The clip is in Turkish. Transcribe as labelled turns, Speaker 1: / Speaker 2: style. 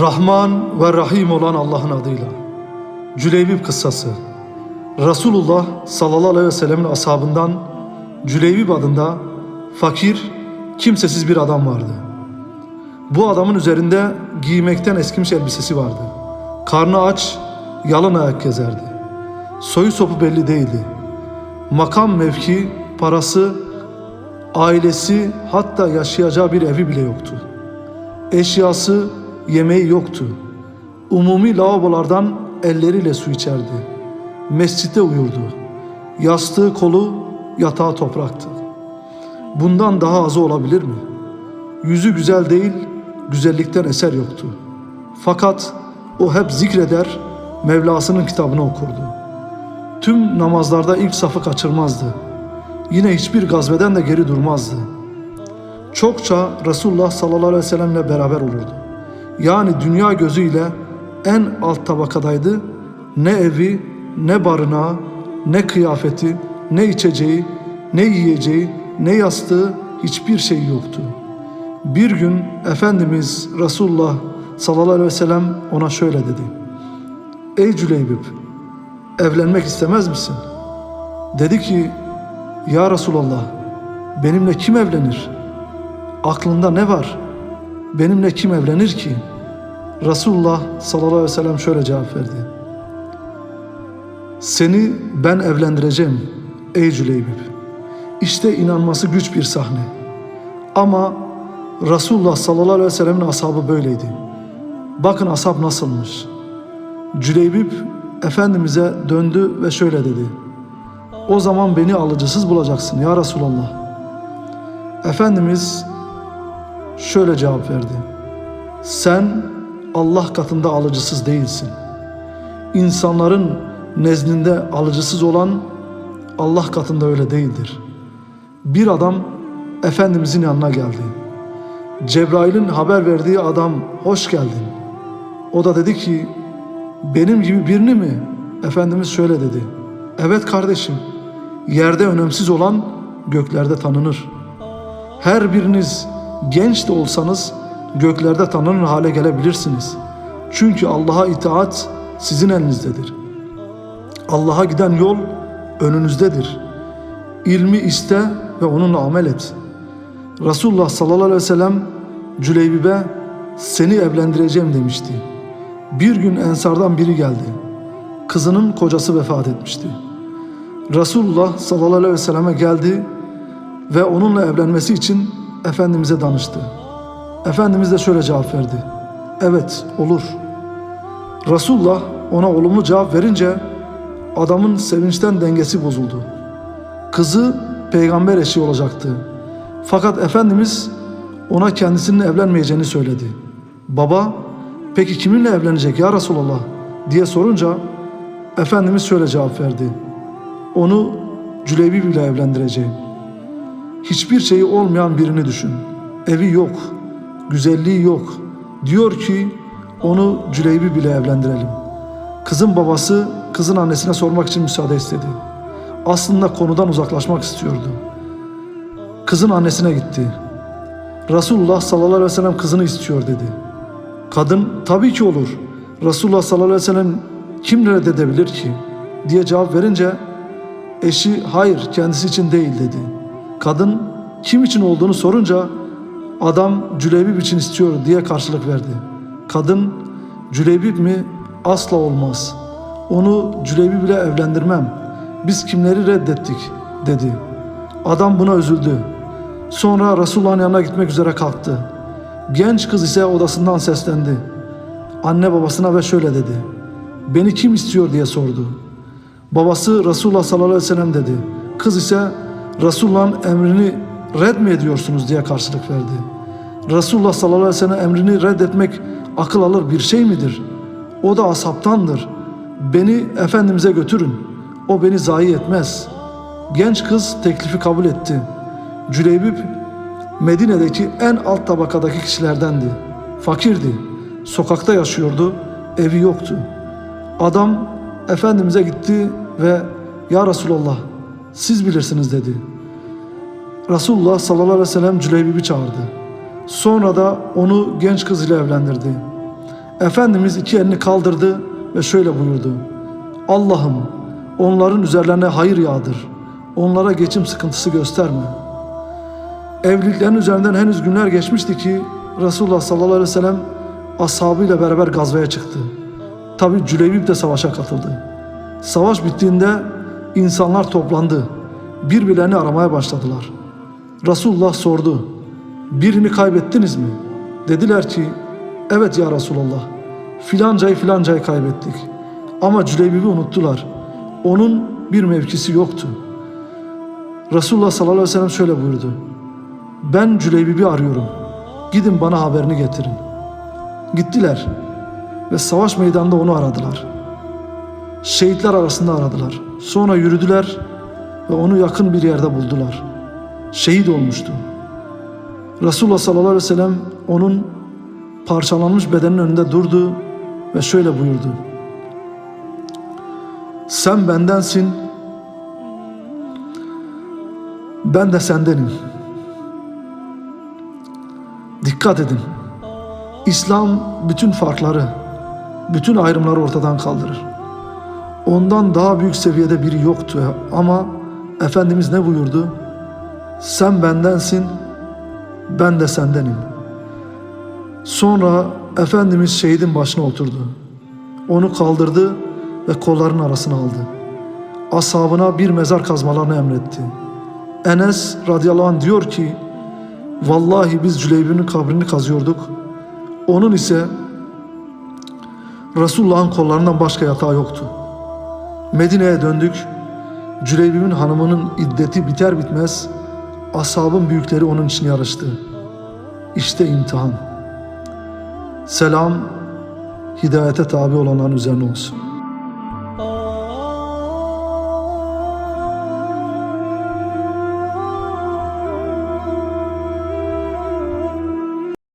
Speaker 1: Rahman ve Rahim olan Allah'ın adıyla. Cüleybib kıssası. Resulullah sallallahu aleyhi ve sellemin ashabından Cüleybib adında fakir, kimsesiz bir adam vardı. Bu adamın üzerinde giymekten eskimiş elbisesi vardı. Karnı aç, yalın ayak gezerdi. Soyu sopu belli değildi. Makam mevki, parası, ailesi hatta yaşayacağı bir evi bile yoktu. Eşyası, yemeği yoktu. Umumi lavabolardan elleriyle su içerdi. Mescitte uyurdu. Yastığı kolu, yatağı topraktı. Bundan daha azı olabilir mi? Yüzü güzel değil, güzellikten eser yoktu. Fakat o hep zikreder, Mevlasının kitabını okurdu. Tüm namazlarda ilk safı kaçırmazdı. Yine hiçbir gazveden de geri durmazdı. Çokça Resulullah sallallahu aleyhi ve sellemle beraber olurdu. Yani dünya gözüyle en alt tabakadaydı. Ne evi, ne barınağı, ne kıyafeti, ne içeceği, ne yiyeceği, ne yastığı hiçbir şey yoktu. Bir gün Efendimiz Resulullah sallallahu aleyhi ve sellem ona şöyle dedi. Ey Cüleybib, evlenmek istemez misin? Dedi ki, Ya Resulallah, benimle kim evlenir? Aklında ne var? Benimle kim evlenir ki? Resulullah sallallahu aleyhi ve sellem şöyle cevap verdi. Seni ben evlendireceğim ey Cüleybib. İşte inanması güç bir sahne. Ama Resulullah sallallahu aleyhi ve sellemin ashabı böyleydi. Bakın ashab nasılmış. Cüleybib Efendimiz'e döndü ve şöyle dedi. O zaman beni alıcısız bulacaksın ya Resulallah. Efendimiz şöyle cevap verdi. Sen Allah katında alıcısız değilsin. İnsanların nezdinde alıcısız olan Allah katında öyle değildir. Bir adam Efendimizin yanına geldi. Cebrail'in haber verdiği adam hoş geldin. O da dedi ki benim gibi birini mi? Efendimiz şöyle dedi. Evet kardeşim yerde önemsiz olan göklerde tanınır. Her biriniz genç de olsanız göklerde tanınır hale gelebilirsiniz. Çünkü Allah'a itaat sizin elinizdedir. Allah'a giden yol önünüzdedir. İlmi iste ve onunla amel et. Resulullah sallallahu aleyhi ve sellem Cüleybib'e seni evlendireceğim demişti. Bir gün Ensardan biri geldi. Kızının kocası vefat etmişti. Resulullah sallallahu aleyhi ve selleme geldi ve onunla evlenmesi için Efendimiz'e danıştı. Efendimiz de şöyle cevap verdi. Evet olur. Resulullah ona olumlu cevap verince adamın sevinçten dengesi bozuldu. Kızı peygamber eşi olacaktı. Fakat Efendimiz ona kendisinin evlenmeyeceğini söyledi. Baba peki kiminle evlenecek ya Resulallah diye sorunca Efendimiz şöyle cevap verdi. Onu Cüleybib ile evlendireceğim. Hiçbir şeyi olmayan birini düşün. Evi yok, güzelliği yok. Diyor ki onu Cüleybib ile evlendirelim. Kızın babası kızın annesine sormak için müsaade istedi. Aslında konudan uzaklaşmak istiyordu. Kızın annesine gitti. Resulullah sallallahu aleyhi ve sellem kızını istiyor dedi. Kadın tabii ki olur. Resulullah sallallahu aleyhi ve sellem kim reddedebilir ki? diye cevap verince eşi hayır kendisi için değil dedi. Kadın kim için olduğunu sorunca adam Cüleybib için istiyor diye karşılık verdi. Kadın Cüleybib mi? Asla olmaz. Onu Cüleybib ile evlendirmem. Biz kimleri reddettik dedi. Adam buna üzüldü. Sonra Resulullah'ın yanına gitmek üzere kalktı. Genç kız ise odasından seslendi. Anne babasına ve şöyle dedi. Beni kim istiyor diye sordu. Babası Resulullah sallallahu aleyhi ve sellem dedi. Kız ise Resulullah'ın emrini red mi ediyorsunuz diye karşılık verdi. Resulullah sallallahu aleyhi ve sellem emrini reddetmek akıl alır bir şey midir? O da asaptandır. Beni Efendimiz'e götürün. O beni zayi etmez. Genç kız teklifi kabul etti. Cüleybib Medine'deki en alt tabakadaki kişilerdendi. Fakirdi. Sokakta yaşıyordu. Evi yoktu. Adam Efendimiz'e gitti ve Ya Resulallah siz bilirsiniz dedi. Resulullah sallallahu aleyhi ve sellem Cüleybib'i çağırdı. Sonra da onu genç kız ile evlendirdi. Efendimiz iki elini kaldırdı ve şöyle buyurdu. Allah'ım onların üzerlerine hayır yağdır. Onlara geçim sıkıntısı gösterme. Evliliklerin üzerinden henüz günler geçmişti ki Resulullah sallallahu aleyhi ve sellem ashabıyla beraber gazveye çıktı. Tabi Cüleyvip de savaşa katıldı. Savaş bittiğinde insanlar toplandı. Birbirlerini aramaya başladılar. Resulullah sordu. Birini kaybettiniz mi? Dediler ki evet ya Resulallah. Filancayı filancayı kaybettik. Ama Cüleybib'i unuttular. Onun bir mevkisi yoktu. Resulullah sallallahu aleyhi ve sellem şöyle buyurdu. Ben Cüleybib'i arıyorum. Gidin bana haberini getirin. Gittiler ve savaş meydanında onu aradılar. Şehitler arasında aradılar. Sonra yürüdüler ve onu yakın bir yerde buldular. Şehit olmuştu. Resulullah sallallahu aleyhi ve sellem onun parçalanmış bedenin önünde durdu ve şöyle buyurdu. Sen bendensin, ben de sendenim. Dikkat edin. İslam bütün farkları, bütün ayrımları ortadan kaldırır. Ondan daha büyük seviyede biri yoktu ama Efendimiz ne buyurdu? Sen bendensin, ben de sendenim. Sonra Efendimiz şehidin başına oturdu. Onu kaldırdı ve kollarının arasına aldı. Ashabına bir mezar kazmalarını emretti. Enes radıyallahu anh diyor ki, Vallahi biz Cüleybib'in kabrini kazıyorduk. Onun ise Resulullah'ın kollarından başka yatağı yoktu. Medine'ye döndük. Cüleybib'in hanımının iddeti biter bitmez ashabın büyükleri onun için yarıştı. İşte imtihan. Selam hidayete tabi olanların üzerine olsun.